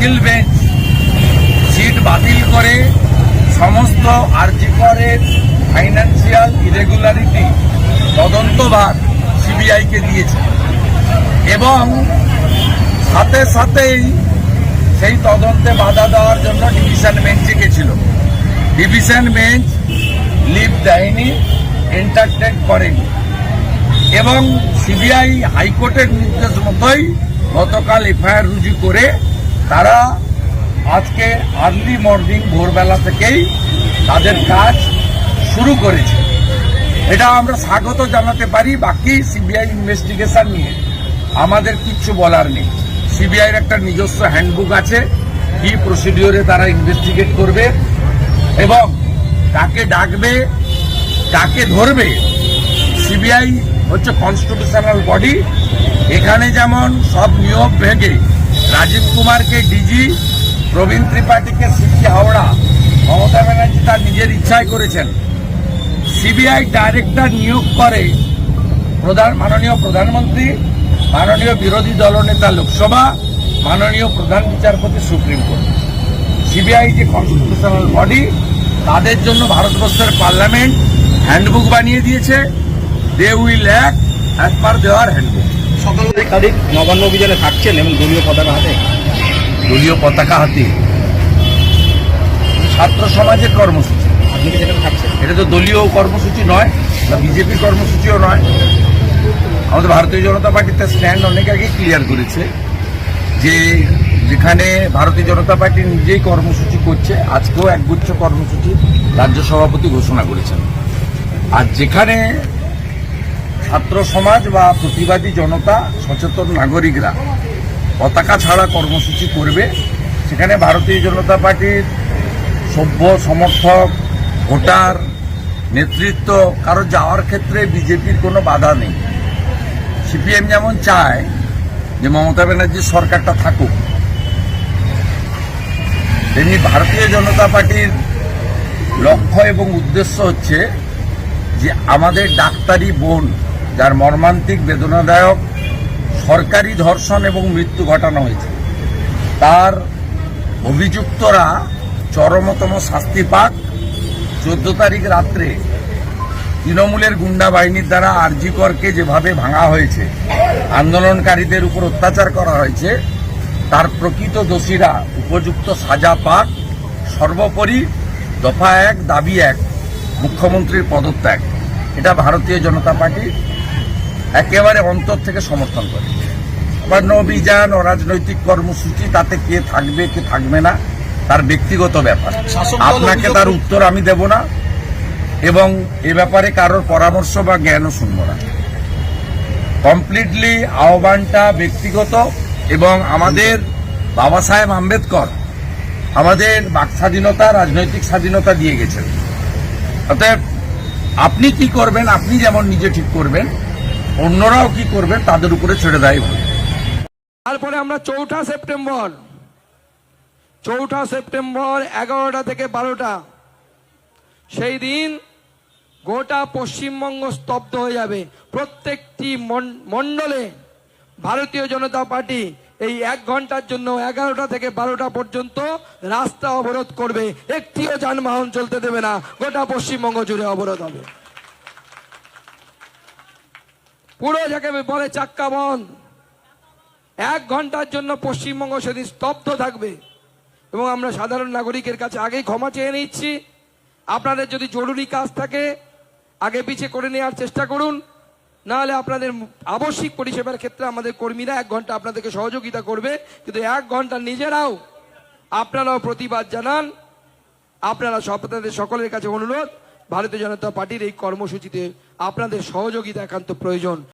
Single bench seat বাতিল করে সমস্ত আরজিকরের ফাইন্যান্সিয়াল ইরেগুলারিটি তদন্তভার সিবিআইকে দিয়েছে। এবং সাথে সাথেই সেই তদন্তে বাধা দেওয়ার জন্য ডিভিশন বেঞ্চে গেছিল ডিভিশন বেঞ্চ লিভ দেয়নি এন্টারটেন করেনি। এবং সিবিআই হাইকোর্টের নির্দেশ মতোই গতকাল এফআইআর রুজু করে তারা আজকে আর্লি মর্নিং ভোরবেলা থেকেই তাদের কাজ শুরু করেছে। এটা আমরা স্বাগত জানাতে পারি বাকি সিবিআই ইনভেস্টিগেশন নিয়ে। আমাদের কিচ্ছু বলার নেই। সিবিআইয়ের একটা নিজস্ব হ্যান্ডবুক আছে। কি প্রসিডিওরে তারা ইনভেস্টিগেট করবে এবং কাকে ডাকবে, কাকে ধরবে সিবিআই হচ্ছে কনস্টিটিউশনাল বডি এখানে যেমন সব নিয়োগ ভেঙে রাজীব কুমারকে ডিজি, প্রবীণ ত্রিপাঠীকে সিপি হাওড়া, মমতা ব্যানার্জি তার নিজের ইচ্ছায় করেছেন। সিবিআই ডাইরেক্টর নিয়োগ করে প্রধান, মাননীয় প্রধানমন্ত্রী, মাননীয় বিরোধী দলনেতা লোকসভা, মাননীয় প্রধান বিচারপতি সুপ্রিম কোর্ট। সিবিআই যে কনস্টিটিউশনাল বডি তাদের জন্য ভারতবর্ষের পার্লামেন্ট হ্যান্ডবুক বানিয়ে দিয়েছে। They will act as per দেওয়ার হ্যান্ডবুক সকাল তারিখ নবান্ন অভিযানে থাকছেন এবং দলীয় পতাকা হাতে। দলীয় পতাকা হাতে। ছাত্র সমাজের কর্মসূচি। আপনি সেখানে থাকছেন? এটা তো দলীয় কর্মসূচি নয় বা বিজেপির কর্মসূচিও নয়। আমাদের ভারতীয় জনতা পার্টিতে স্ট্যান্ড অনেক আগে ক্লিয়ার করেছে যে যেখানে ভারতীয় জনতা পার্টি নিজেই কর্মসূচি করছে আজকেও একগুচ্ছ কর্মসূচি রাজ্য সভাপতি ঘোষণা করেছেন। আর যেখানে ছাত্র সমাজ বা প্রতিবাদী জনতা, সচেতন নাগরিকরা পতাকা ছাড়া কর্মসূচি করবে। সেখানে ভারতীয় জনতা পার্টির সভ্য সমর্থক, ভোটার, নেতৃত্ব, কারও যাওয়ার ক্ষেত্রে বিজেপির কোনো বাধা নেই। সিপিএম যেমন চায় যে মমতা ব্যানার্জির সরকারটা থাকুক, তেমনি ভারতীয় জনতা পার্টির লক্ষ্য এবং উদ্দেশ্য হচ্ছে যে আমাদের ডাক্তারি বোন যার মর্মান্তিক, বেদনাদায়ক, সরকারি ধর্ষণ এবং মৃত্যু ঘটানো হয়েছে। তার অভিযুক্তরা চরমতম শাস্তি পাক। চোদ্দ তারিখ রাত্রে তৃণমূলের গুন্ডা বাহিনীর দ্বারা আরজিকরকে যেভাবে ভাঙা হয়েছে, আন্দোলনকারীদের উপর অত্যাচার করা হয়েছে, তার প্রকৃত দোষীরা উপযুক্ত সাজা পাক। সর্বোপরি দফা এক, দাবি এক, মুখ্যমন্ত্রীর পদত্যাগ। এটা ভারতীয় জনতা পার্টি একেবারে অন্তর থেকে সমর্থন করে। আবার অভিযান অরাজনৈতিক কর্মসূচি তাতে কে থাকবে কে থাকবে না তার ব্যক্তিগত ব্যাপার। আপনাকে তার উত্তর আমি দেব না এবং এ ব্যাপারে কারোর পরামর্শ বা জ্ঞানও শুনব না। কমপ্লিটলি আহ্বানটা ব্যক্তিগত এবং আমাদের বাবা সাহেব আম্বেদকর আমাদের বাক স্বাধীনতা রাজনৈতিক স্বাধীনতা দিয়ে গেছেন। অতএব আপনি কি করবেন আপনি যেমন নিজে ঠিক করবেন অন্যরাও কি করবেন তাদের উপরে ছেড়ে দেয়। তারপরে আমরা চৌঠা সেপ্টেম্বর। চৌঠা সেপ্টেম্বর এগারোটা থেকে বারোটা। সেই দিন গোটা পশ্চিমবঙ্গ স্তব্ধ হয়ে যাবে। প্রত্যেকটি মণ্ডলে ভারতীয় জনতা পার্টি এই এক ঘণ্টার জন্য এগারোটা থেকে বারোটা পর্যন্ত রাস্তা অবরোধ করবে। একটিও যানবাহন চলতে দেবে না। গোটা পশ্চিমবঙ্গ জুড়ে অবরোধ হবে। পুরো যাকে বলে, চাক্কা বন্ধ এক ঘণ্টার জন্য পশ্চিমবঙ্গ সেদিন স্তব্ধ থাকবে। এবং আমরা সাধারণ নাগরিকের কাছে আগেই ক্ষমা চেয়ে নিচ্ছি। আপনাদের যদি জরুরি কাজ থাকে, আগে পিছিয়ে করে নেওয়ার চেষ্টা করুন। নাহলে আপনাদের আবশ্যিক পরিষেবার ক্ষেত্রে আমাদের কর্মীরা এক ঘণ্টা আপনাদেরকে সহযোগিতা করবে। কিন্তু এক ঘণ্টা নিজেরাও আপনারাও প্রতিবাদ জানান। আপনারা সব আপনাদের সকলের কাছে অনুরোধ, ভারতীয় জনতা পার্টির এই কর্মসূচিতে আপনাদের সহযোগিতা একান্ত প্রয়োজন।